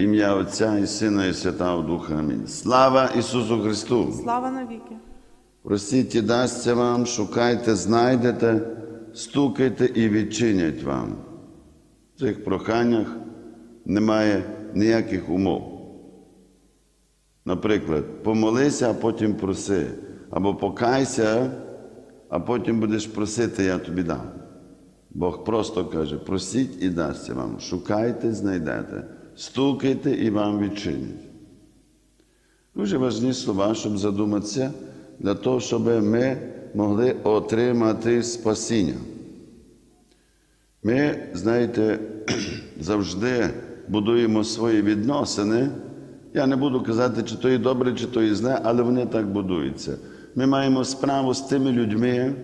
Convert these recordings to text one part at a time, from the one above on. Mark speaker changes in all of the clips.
Speaker 1: Ім'я Отця і Сина, і Святого Духа. Амінь. Слава Ісусу Христу!
Speaker 2: Слава навіки.
Speaker 1: Просіть і дасться вам, шукайте, знайдете, стукайте і відчинять вам. В цих проханнях немає ніяких умов. Наприклад, помолися, а потім проси. Або покайся, а потім будеш просити, я тобі дам. Бог просто каже: просіть і дасться вам, шукайте, знайдете, стукайте і вам відчинять. Дуже важні слова, щоб задуматися, для того, щоб ми могли отримати спасіння. Ми, знаєте, завжди будуємо свої відносини. Я не буду казати, чи то є добре, чи то є зле, але вони так будуються. Ми маємо справу з тими людьми,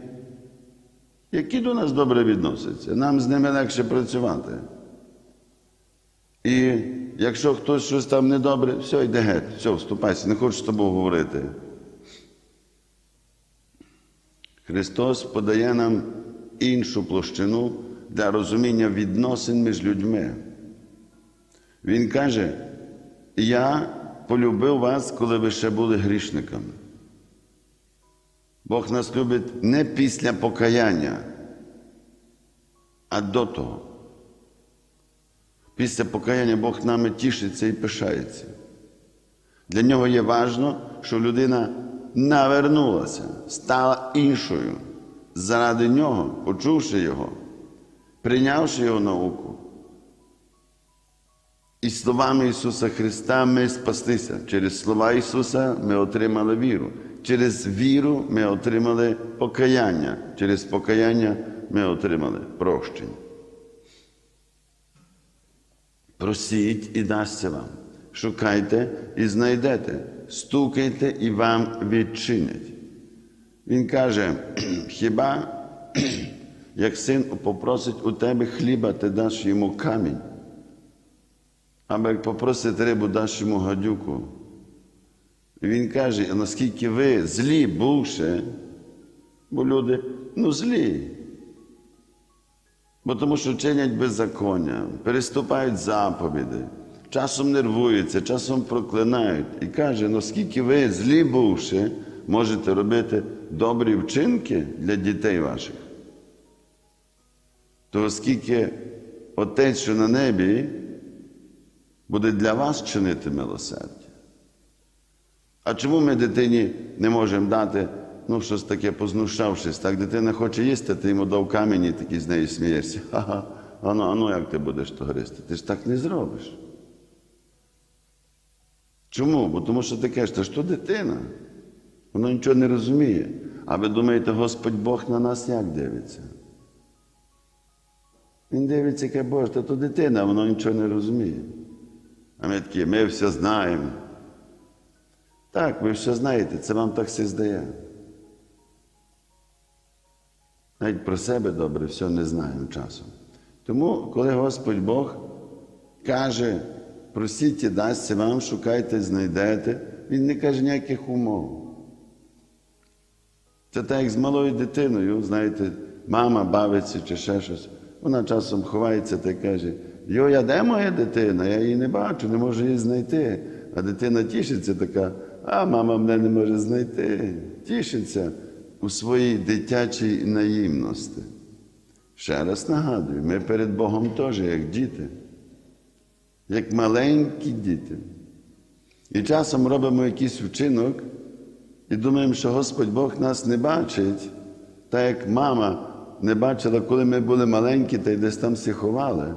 Speaker 1: які до нас добре відносяться. Нам з ними легше працювати. І якщо хтось щось там недобре, все, йде геть, все, вступайся, не хочу з тобою говорити. Христос подає нам іншу площину для розуміння відносин між людьми. Він каже: Я полюбив вас, коли ви ще були грішниками. Бог нас любить не після покаяння, а до того. Після покаяння Бог нами тішиться і пишається. Для нього є важно, що людина навернулася, стала іншою. Заради нього, почувши його, прийнявши його науку. І словами Ісуса Христа ми спаслися. Через слова Ісуса ми отримали віру. Через віру ми отримали покаяння. Через покаяння ми отримали прощення. Просіть і дасться вам. Шукайте і знайдете, стукайте і вам відчинять. Він каже: хіба як син попросить у тебе хліба, ти даш йому камінь, або як попросить рибу, даш йому гадюку. Він каже, наскільки ви злі бувши, бо люди ну злі. Бо тому що чинять беззаконня, переступають заповіди, часом нервуються, часом проклинають. І каже, ну скільки ви злі бувши, можете робити добрі вчинки для дітей ваших. То оскільки Отець, що на небі, буде для вас чинити милосердя. А чому ми дитині не можемо дати, ну, щось таке познущавшись, так дитина хоче їсти, ти йому дав камінь і такий з нею смієшся. Ха-ха, а ну, а ну як ти будеш то гристи? Ти ж так не зробиш. Чому? Бо тому що ти кажеш, ж то дитина. Воно нічого не розуміє. А ви думаєте, Господь Бог на нас як дивиться? Він дивиться, яке Боже, та то дитина, воно нічого не розуміє. А ми такі, ми все знаємо. Так, ви все знаєте, це вам так все здає. Навіть про себе добре все не знаємо часом. Тому, коли Господь Бог каже, просіть і дасться вам, шукайте, знайдете, Він не каже ніяких умов. Це так, як з малою дитиною, знаєте, мама бавиться чи ще щось. Вона часом ховається та каже: Йо, я де моя дитина? Я її не бачу, не можу її знайти. А дитина тішиться така, а мама мене не може знайти. Тішиться у своїй дитячій наївності. Ще раз нагадую, ми перед Богом теж, як діти, як маленькі діти. І часом робимо якийсь вчинок і думаємо, що Господь Бог нас не бачить, так як мама не бачила, коли ми були маленькі, та й десь там всі ховали.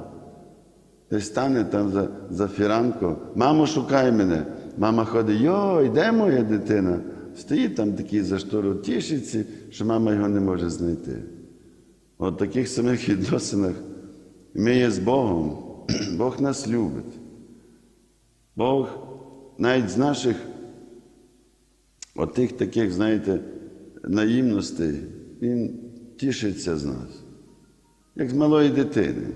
Speaker 1: Десь стане там за за фіранку. Мамо, шукай мене. Мама ходить, йой, де моя дитина? Стоїть там такий за штору, тішиться, що мама його не може знайти. От таких самих відносинах ми є з Богом. Бог нас любить. Бог навіть з наших отих таких, знаєте, наївностей, Він тішиться з нас, як з малої дитини.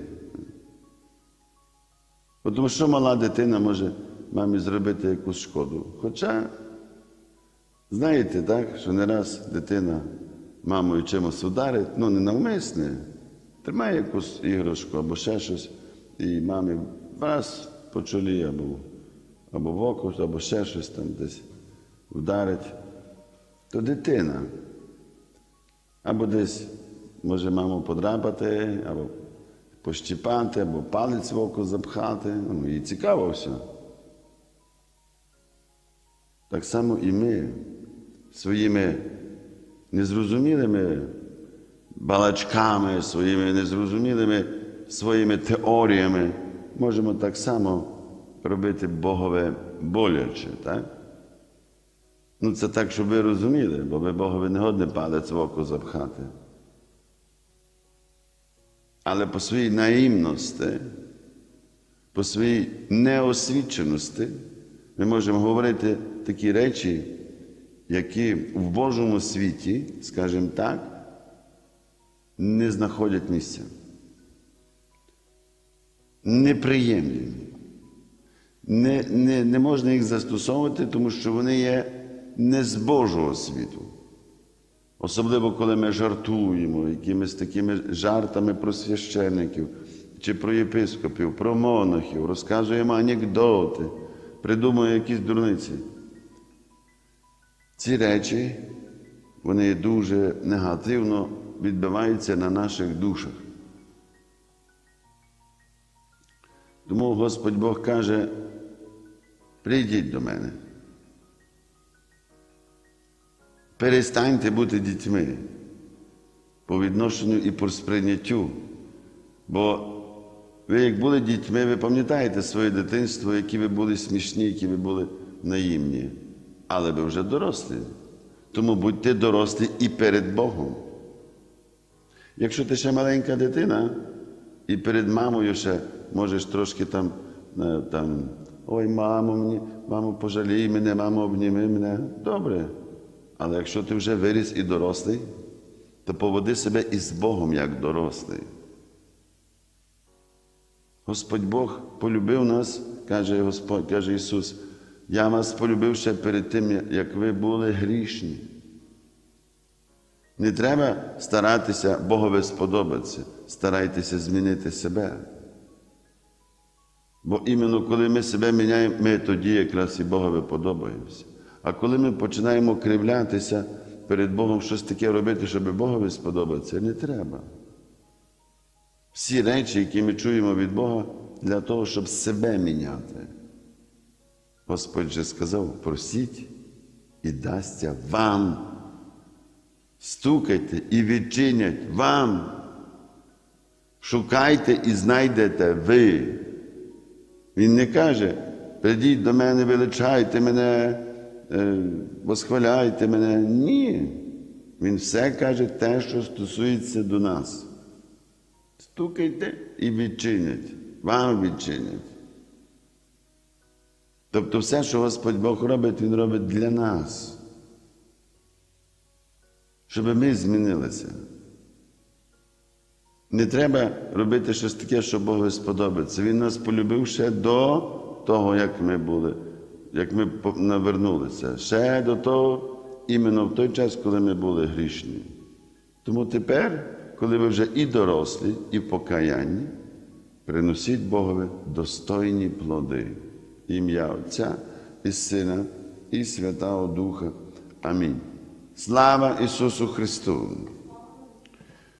Speaker 1: Тому що мала дитина може мамі зробити якусь шкоду. Хоча, знаєте, так, що не раз дитина мамою чимось ударить, ну не навмисне, тримає якусь іграшку або ще щось, і мамі раз по чолі, або, або в око, або ще щось там десь вдарить, то дитина. Або десь може маму подрапати, або пощіпати, або палець в око запхати. Ну, їй цікаво все. Так само і ми своїми незрозумілими балачками, своїми незрозумілими своїми теоріями можемо так само робити Богове боляче, так? Ну, це так, щоб ви розуміли, бо ви Богові не годне палець в око запхати. Але по своїй наїмності, по своїй неосвіченості ми можемо говорити такі речі, які в Божому світі, скажімо так, не знаходять місця. Неприємні. Не, не, не можна їх застосовувати, тому що вони є не з Божого світу. Особливо, коли ми жартуємо якимись такими жартами про священників чи про єпископів, про монахів, розказуємо анекдоти, придумуємо якісь дурниці. Ці речі, вони дуже негативно відбиваються на наших душах. Тому Господь Бог каже, прийдіть до мене. Перестаньте бути дітьми по відношенню і по сприйняттю. Бо ви, як були дітьми, ви пам'ятаєте своє дитинство, які ви були смішні, які ви були наївні. Але ви вже дорослі. Тому будьте дорослі і перед Богом. Якщо ти ще маленька дитина, і перед мамою ще можеш трошки там, е, там ой, мамо, мені, мамо, пожалій мене, мамо, обніми мене. Добре. Але якщо ти вже виріс і дорослий, то поводи себе із Богом як дорослий. Господь Бог полюбив нас, каже Господь, каже Ісус, я вас полюбив ще перед тим, як ви були грішні. Не треба старатися Богові сподобатися, старайтеся змінити себе. Бо іменно коли ми себе міняємо, ми тоді якраз і Богові подобаємося. А коли ми починаємо кривлятися перед Богом щось таке робити, щоб Богові сподобатися, не треба. Всі речі, які ми чуємо від Бога, для того, щоб себе міняти. Господь же сказав: просіть і дасться вам. Стукайте і відчинять вам. Шукайте і знайдете ви. Він не каже, прийдіть до мене, величайте мене, е, восхваляйте мене. Ні. Він все каже те, що стосується до нас. Стукайте і відчинять. Вам відчинять. Тобто все, що Господь Бог робить, Він робить для нас. Щоб ми змінилися. Не треба робити щось таке, що Богу сподобається. Він нас полюбив ще до того, як ми були, як ми навернулися. Ще до того, іменно в той час, коли ми були грішні. Тому тепер, коли ви вже і дорослі, і покаянні, приносіть Богові достойні плоди. Ім'я Отця і Сина, і Святого Духа. Амінь. Слава Ісусу Христу!